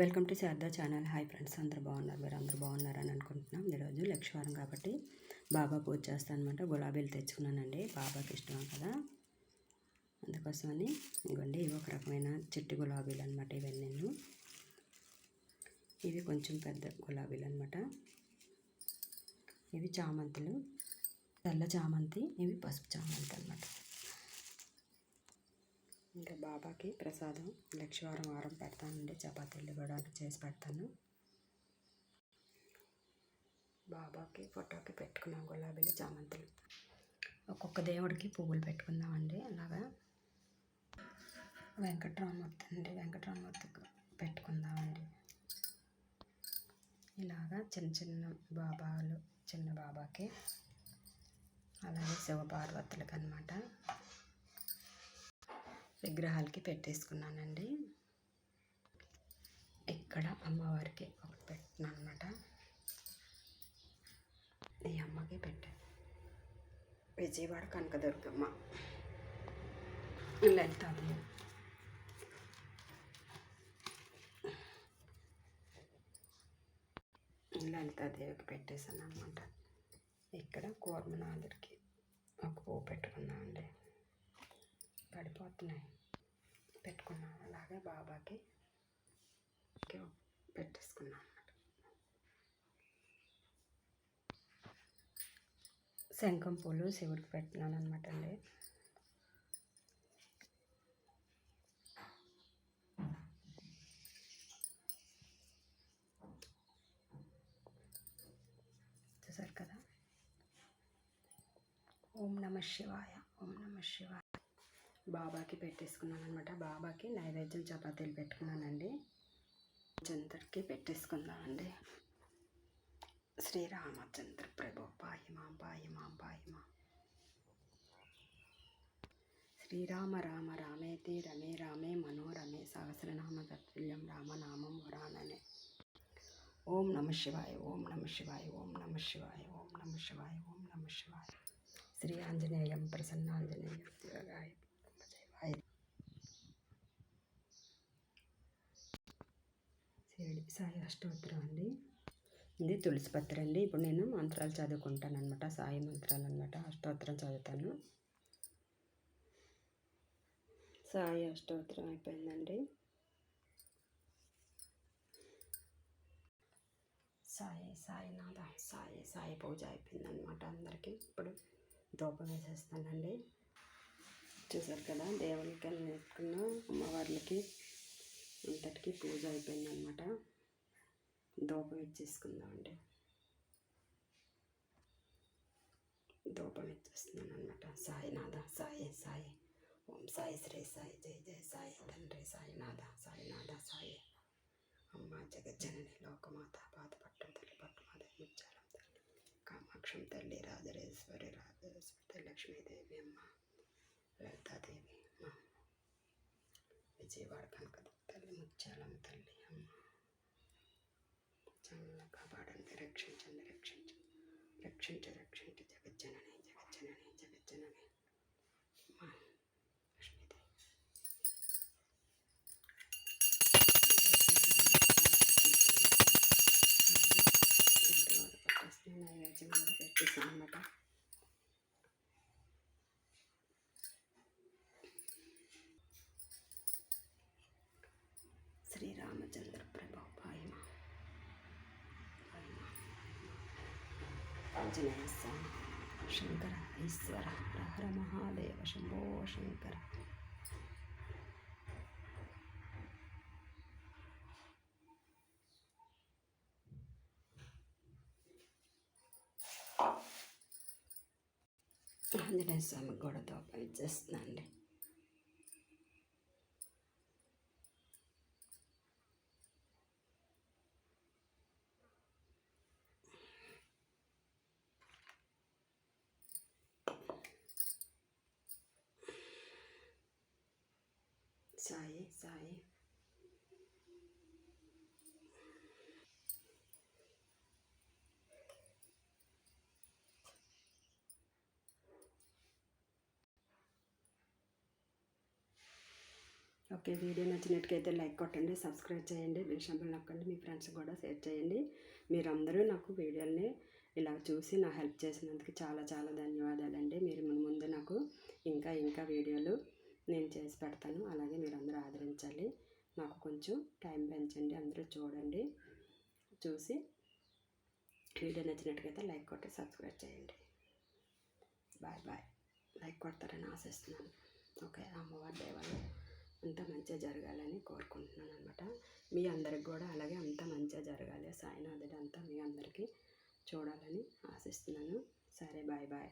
Welcome to Sharada channel. Hi friends అందరూ బాగున్నారు మీరు? అందరూ బాగున్నారని అనుకుంటున్నాం. ఈరోజు లక్ష్వారం కాబట్టి బాబా పూజ చేస్తాను అనమాట గులాబీలు తెచ్చుకున్నానండి. బాబాకి ఇష్టం కదా. అందుకోసమని ఇవ్వండి. ఇవి ఒక రకమైన చిట్టి గులాబీలు అనమాట ఇవన్నీ. నేను ఇవి కొంచెం పెద్ద గులాబీలు అనమాట ఇవి చామంతులు. తెల్ల చామంతి ఇవి పసుపు చామంతి అనమాట ఇంకా బాబాకి ప్రసాదం లక్షవారం వారం పెడతానండి. చపాతీలు కూడా చేసి పెడతాను. బాబాకి ఫోటోకి పెట్టుకున్నాం గులాబీలు చామంతులు. ఒక్కొక్క దేవుడికి పువ్వులు పెట్టుకుందామండి అలాగా. వెంకట్రామూర్తి అండి వెంకట్రామూర్తికి పెట్టుకుందామండి. ఇలాగా చిన్న చిన్న బాబాలు చిన్న బాబాకి అలాగే శివపార్వతులకి అనమాట విగ్రహాలకి పెట్టేసుకున్నానండి. ఇక్కడ అమ్మవారికి ఒకటి పెట్టినాను అనమాట ఈ అమ్మకి పెట్టాను విజయవాడ కనకదుర్గమ్మ లలితాదేవి. లలితాదేవికి పెట్టేశాను అనమాట ఇక్కడ కూర్మనాథుడికి ఒక పువ్వు పెట్టుకున్నామండి పడిపోతున్నాయి పెట్టుకున్నాను అలాగే బాబాకి పెట్టేసుకున్నాను అనమాట శంఖం పూలు శివుడికి పెట్టినాను అనమాట అండి. చూసారు కదా? ఓం నమ శివాయ ఓం నమ శివాయ. బాబాకి పెట్టేసుకున్నాను అనమాట బాబాకి నైవేద్యం చపాతీలు పెట్టుకున్నానండి. చంద్రుడికి పెట్టేసుకుందామండి. శ్రీరామచంద్ర ప్రభు పాయమా పాయమా పాయమా. శ్రీరామ రామ రామేతి రమే రామే మనోరమే సహస్రనామ తత్తుల్యం రామనామం వరాననే. ఓం నమ శివాయ ఓం నమ శివాయ ఓం నమ శివాయ ఓం నమ శివాయ ఓం నమ శివాయ. శ్రీ ఆంజనేయం ప్రసన్నాంజనేయం శివగాయ సాయి అష్టోత్తరం అండి. ఇది తులసి పత్రి అండి. ఇప్పుడు నేను మంత్రాలు చదువుకుంటాను అనమాట సాయి మంత్రాలు అనమాట అష్టోత్తరం చదువుతాను. సాయి అష్టోత్తరం అయిపోయిందండి. సాయి సాయినాథ సాయి సాయి పూజ అయిపోయింది అనమాట అందరికీ. ఇప్పుడు దూపం వేసేస్తానండి. చూసారు కదా దేవునికి నేర్చుకున్న అమ్మవార్లకి అంతటికి పూజ అయిపోయిందనమాట దూపం ఇచ్చేసుకుందామండి. దూపం ఇచ్చేస్తున్నాను అనమాట సాయినాథ సాయి సాయి. ఓం సాయి శ్రీ సాయి జై జై సాయి తండ్రి సాయినాథ సాయినాథ సాయి. అమ్మ జగజ్జనని లోకమాత పాదపట్టం తల్లి పట్టుమాత ముచ్చారం తల్లి కామాక్షం తల్లి రాజరేశ్వరి రాజేశ్వరి లక్ష్మీదేవి అమ్మ. లలితాదేవి విజయవాడ కనక తల్లి ముత్యాలమ్మ తల్లి అమ్మ. చాలా కాపాడండి రక్షించండి రక్షించి రక్షించి జగజ్జనని జగజ్జనని జగజ్జనని అమ్మ లక్ష్మీదేవి నైవేద్యం కూడా పెట్టేసాను అనమాట శ్రీరామచంద్ర ప్రభు పాయమ ఆంజనేయ స్వామి శంకర ఈశ్వర హర మహాదేవ శంభో శంకర. ఆంజనేయ స్వామి కూడా దోపం ఇచ్చేస్తుందండి సాయి సాయి ఓకే వీడియో నచ్చినట్టుకైతే లైక్ కొట్టండి సబ్స్క్రైబ్ చేయండి బెల్ సింబల్ నొక్కండి మీ ఫ్రెండ్స్ కూడా షేర్ చేయండి. మీరందరూ నాకు వీడియోని ఇలా చూసి నా హెల్ప్ చేసినందుకు చాలా చాలా ధన్యవాదాలండి. మీరు ముందు ముందు నాకు ఇంకా ఇంకా వీడియోలు నేను చేసి పెడతాను. అలాగే మీరు అందరూ ఆదరించాలి. నాకు కొంచెం టైం పెంచండి. అందరూ చూడండి. చూసి వీడియో నచ్చినట్టుకైతే లైక్ కొట్టి సబ్స్క్రైబ్ చేయండి. Bye bye. లైక్ కొడతారని ఆశిస్తున్నాను. ఓకే అమ్మవారి దేవాలయం అంతా మంచిగా జరగాలని కోరుకుంటున్నాను అనమాట మీ అందరికి కూడా అలాగే అంతా మంచిగా జరగాలి. సాయినాథుడు అంతా మీ అందరికీ చూడాలని ఆశిస్తున్నాను. సరే బాయ్ బాయ్.